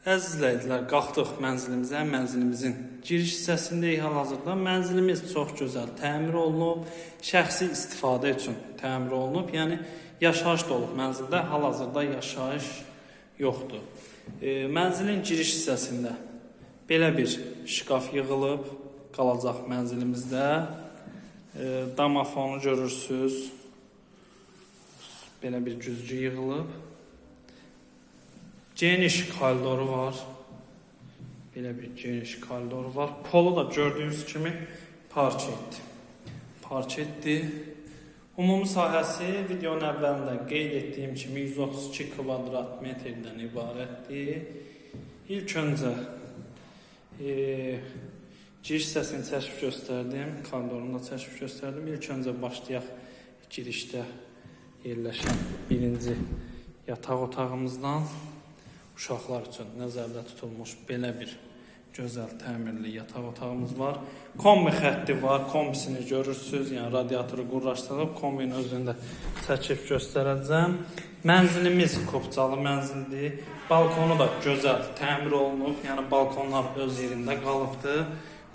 Əziz izləyicilər, qalxdıq mənzilimizə. Mənzilimizin giriş hissəsindəyik hal-hazırda. Mənzilimiz çox gözəl təmir olunub, şəxsi istifadə üçün təmir olunub. Yəni yaşayış da olub mənzildə. Hal-hazırda yaşayış yoxdur. E, mənzilin giriş hissəsində belə bir şkaf yığılıb qalacaq mənzilimizdə. E, damafonu görürsüz. Belə bir güzgü yığılıb. Geniş koridoru var. Belə bir geniş koridoru var. Polu da gördüyünüz kimi parket. Parketdir. Ümumi sahəsi videonun əvvəlində qeyd etdiyim kimi 132 kvadrat metrdən ibarətdir. İlk öncə e, giriş hissəsini çəkib göstərdim, koridorunu da çəkib göstərdim. İlk öncə başlayaq girişdə yerləşən birinci yataq otağımızdan uşaqlar üçün nəzərdə tutulmuş belə bir gözəl təmirli yataq otağımız var. Kombi xətti var. Kombisini görürsüz. Yəni radiatoru qurlaşdırıb kombinin özündə çəkib göstərəcəm. Mənzilimiz Kopçalı mənzildir. Balkonu da gözəl təmir olunub. Yəni balkonlar öz yerində qalıbdı.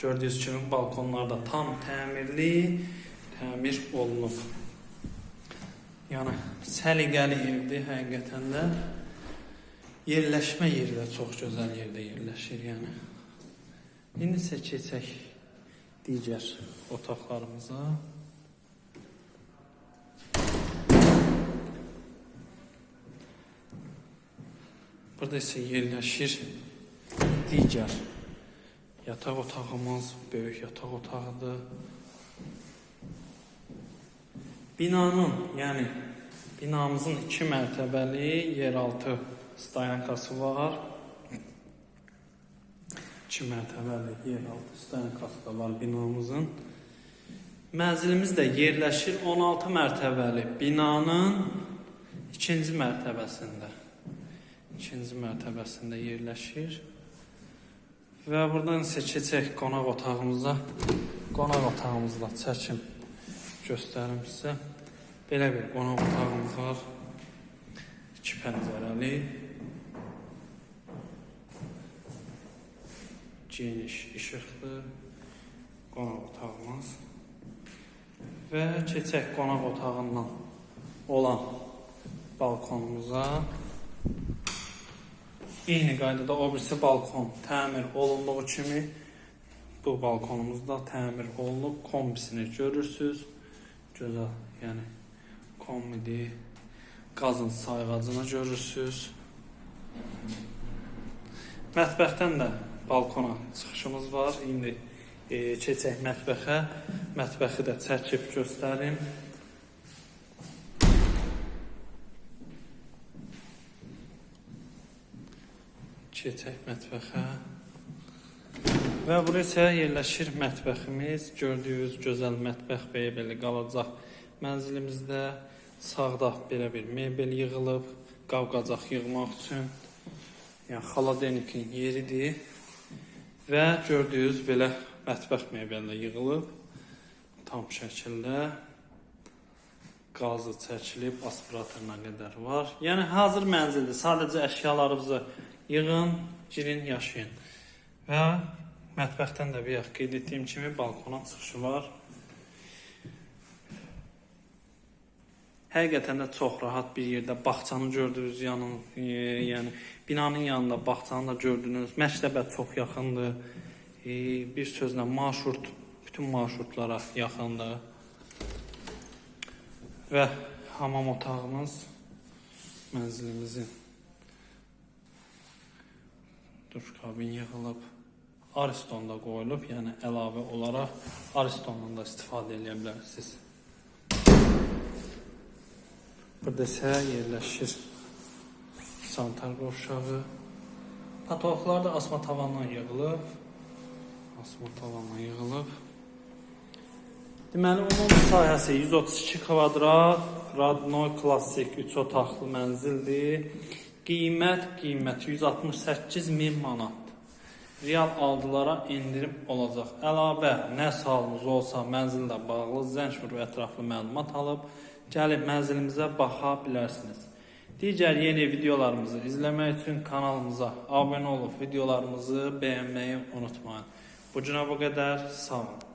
Gördüyünüz kimi balkonlar da tam təmirli, təmir olunub. Yəni səliqəli evdir həqiqətən də. Yerləşmə yeri də çox gözəl yerdə yerləşir, yəni. İndi isə keçək digər otaqlarımıza. Burada isə yerləşir digər yataq otağımız, böyük yataq otağıdır. Binanın, yəni binamızın 2 mərtəbəli yeraltı stayankası var. 2 mərtəbəli yeraltı stayankası da var binamızın. Mənzilimiz də yerləşir 16 mərtəbəli binanın ikinci mərtəbəsində. İkinci mərtəbəsində yerləşir. Və buradan isə keçək qonaq otağımıza. Qonaq otağımızda çəkim göstərim sizə. Belə bir qonaq otağımız var. İki pəncərəli. Geniş işıqlı qonaq otağımız. Və keçək qonaq otağından olan balkonumuza. Eyni qaydada o birisi balkon təmir olunduğu kimi bu balkonumuzda təmir olunub. Kombisini görürsüz. Gözəl, yəni kombidir. Qazın sayğacını görürsüz. Mətbəxdən də balkona çıxışımız var. İndi e, keçək mətbəxə. Mətbəxi də çəkib göstərim. Keçək mətbəxə. Və buraya yerləşir mətbəximiz. Gördüyünüz gözəl mətbəx belə belə qalacaq. Mənzilimizdə sağda belə bir mebel yığılıb, qavqacaq yığmaq üçün. Yəni xaladelnikin yeridir. Və gördüyünüz belə mətbəx mebellə yığılıb tam şəkildə qazı çəkilib aspiratoruna qədər var. Yəni hazır mənzildir. Sadəcə əşyalarınızı yığın, girin, yaşayın. Və mətbəxdən də bir qeyd etdiyim kimi balkona çıxışı var. Həqiqətən də çox rahat bir yerdə bağçanı gördünüz, yanın, e, yəni binanın yanında bağçanı da gördünüz. Məktəbə çox yaxındır. E, bir sözlə marşrut bütün marşrutlara yaxındır. Və hamam otağımız mənzilimizin duş kabin yığılıb. Ariston da qoyulub, yəni əlavə olaraq Aristondan da istifadə edə bilərsiniz. Burada isə yerləşir sanitar qovşağı. Patologlar da asma tavandan yığılıb. Asma tavandan yığılıb. Deməli, ümumi sahəsi 132 kvadrat, Radno klassik 3 otaqlı mənzildir. Qiymət, qiymət 168 min manat. Real aldılara endirim olacaq. Əlavə nə sualınız olsa mənzillə bağlı zəng vurub ətraflı məlumat alıb gəlib mənzilimizə baxa bilərsiniz. Digər yeni videolarımızı izləmək üçün kanalımıza abunə olub videolarımızı bəyənməyi unutmayın. Bu günə bu qədər. Sağ olun.